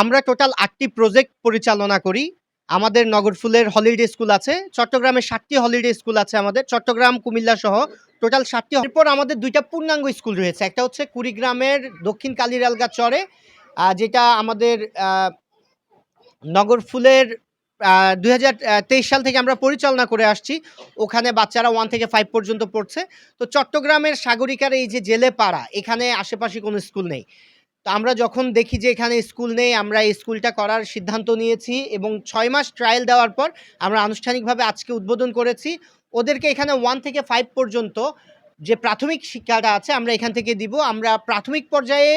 আমরা টোটাল আটটি প্রজেক্ট পরিচালনা করি। আমাদের নগরফুলের হলিডে স্কুল আছে চট্টগ্রামে সাতটি হলিডে স্কুল আছে আমাদের, চট্টগ্রাম, কুমিল্লা সহ টোটাল সাতটি এরপর আমাদের দুইটা পূর্ণাঙ্গ স্কুল রয়েছে, একটা হচ্ছে কুড়িগ্রামের দক্ষিণ কালিরালগা চরে যেটা আমাদের নগরফুলের দুই হাজার তেইশ সাল থেকে আমরা পরিচালনা করে আসছি, ওখানে বাচ্চারা ওয়ান থেকে ফাইভ পর্যন্ত পড়ছে। তো চট্টগ্রামের সাগরিকার এই যে জেলে পাড়া এখানে আশেপাশে কোনো স্কুল নেই। তো আমরা যখন দেখি যে এখানে স্কুল নেই, আমরা এই স্কুলটা করার সিদ্ধান্ত নিয়েছি এবং ছয় মাস ট্রায়াল দেওয়ার পর আমরা আনুষ্ঠানিকভাবে আজকে উদ্বোধন করেছি। ওদেরকে এখানে ওয়ান থেকে ফাইভ পর্যন্ত যে প্রাথমিক শিক্ষাটা আছে আমরা এখান থেকে দিব। আমরা প্রাথমিক পর্যায়ে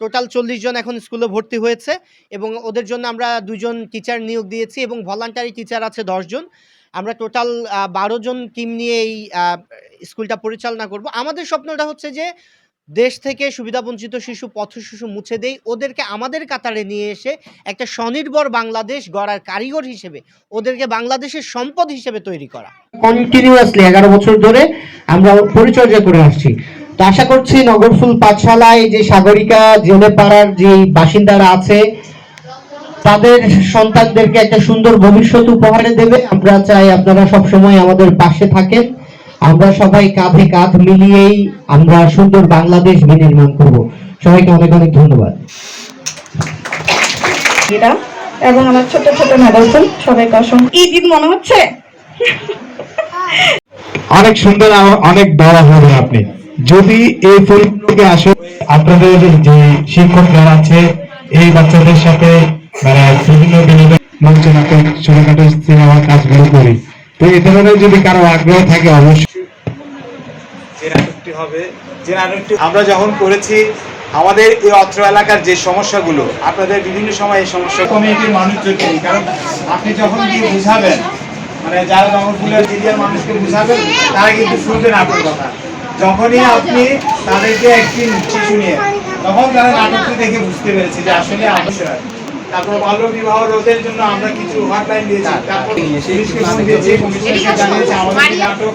টোটাল চল্লিশ জন এখন স্কুলে ভর্তি হয়েছে এবং ওদের জন্য আমরা দুজন টিচার নিয়োগ দিয়েছি এবং ভলান্টারি টিচার আছে দশজন আমরা টোটাল বারো জন টিম নিয়ে এই স্কুলটা পরিচালনা করব। আমাদের স্বপ্নটা হচ্ছে যে দেশ থেকে সুবিধাবঞ্চিত শিশু, পথ শিশু মুছে দেই। ওদেরকে আমাদের কাতারে নিয়ে এসে একটা স্বনির্ভর বাংলাদেশ গড়ার কারিগর হিসেবে ওদেরকে বাংলাদেশের সম্পদ হিসেবে তৈরি করা। কন্টিনিউয়াসলি এগারো বছর ধরে আমরা পরিচর্যা করে আসছি। তো আশা করছি নগরফুল পাঠশালায় যে সাগরিকা জেলে পাড়ার যে বাসিন্দারা আছে, তাদের সন্তানদেরকে একটা সুন্দর ভবিষ্যৎ উপহারে দেবে। আমরা চাই আপনারা সব সময় আমাদের পাশে থাকেন। আমরা সবাই কাঁধে কাঁধ মিলিয়েই আমরা সুন্দর বাংলাদেশ বিনির্মাণ করব। সবাইকে অনেক অনেক ধন্যবাদ। এবং আমার ছোট ছোট মেডালসন সবাইকে অসংখ্য ঈদ ঈদ মনে হচ্ছে? অনেক সুন্দর অনেক বড় হবে আপনি। যদি এই ফুলগুলোকে আসলে আপনাদের যে শিক্ষকরা আছে এই বাচ্চাদের সাথে মানে বিভিন্ন বিনোদন মঞ্চ নাটক ছোটখাটো সিনেমা কাজগুলো করি। তো এই ধরনের যদি কারও আগ্রহ থাকে অবশ্যই যে হবে। নাটকটি আমরা যখন করেছি আমাদের এই অত্র এলাকার যে সমস্যাগুলো আপনাদের বিভিন্ন সময় এই সমস্যা কমিউনিটির মানুষজনকে। কারণ আপনি যখন গিয়ে বুঝাবেন মানে যারা নগরপুলের এরিয়ার মানুষকে বুঝাবেন তারা কিন্তু শুনবেন আপনার কথা। যখনই আপনি তাদেরকে একটি শিশু নিয়ে তখন তারা নাটকটি দেখে বুঝতে পেরেছে যে আসলে আমরা তারপর বাল্য বিবাহ রোধের জন্য আমরা কিছু হটলাইন দিয়েছি। তারপর পুলিশকে দিয়েছি কমিশনকে জানিয়েছি আমাদের নাটক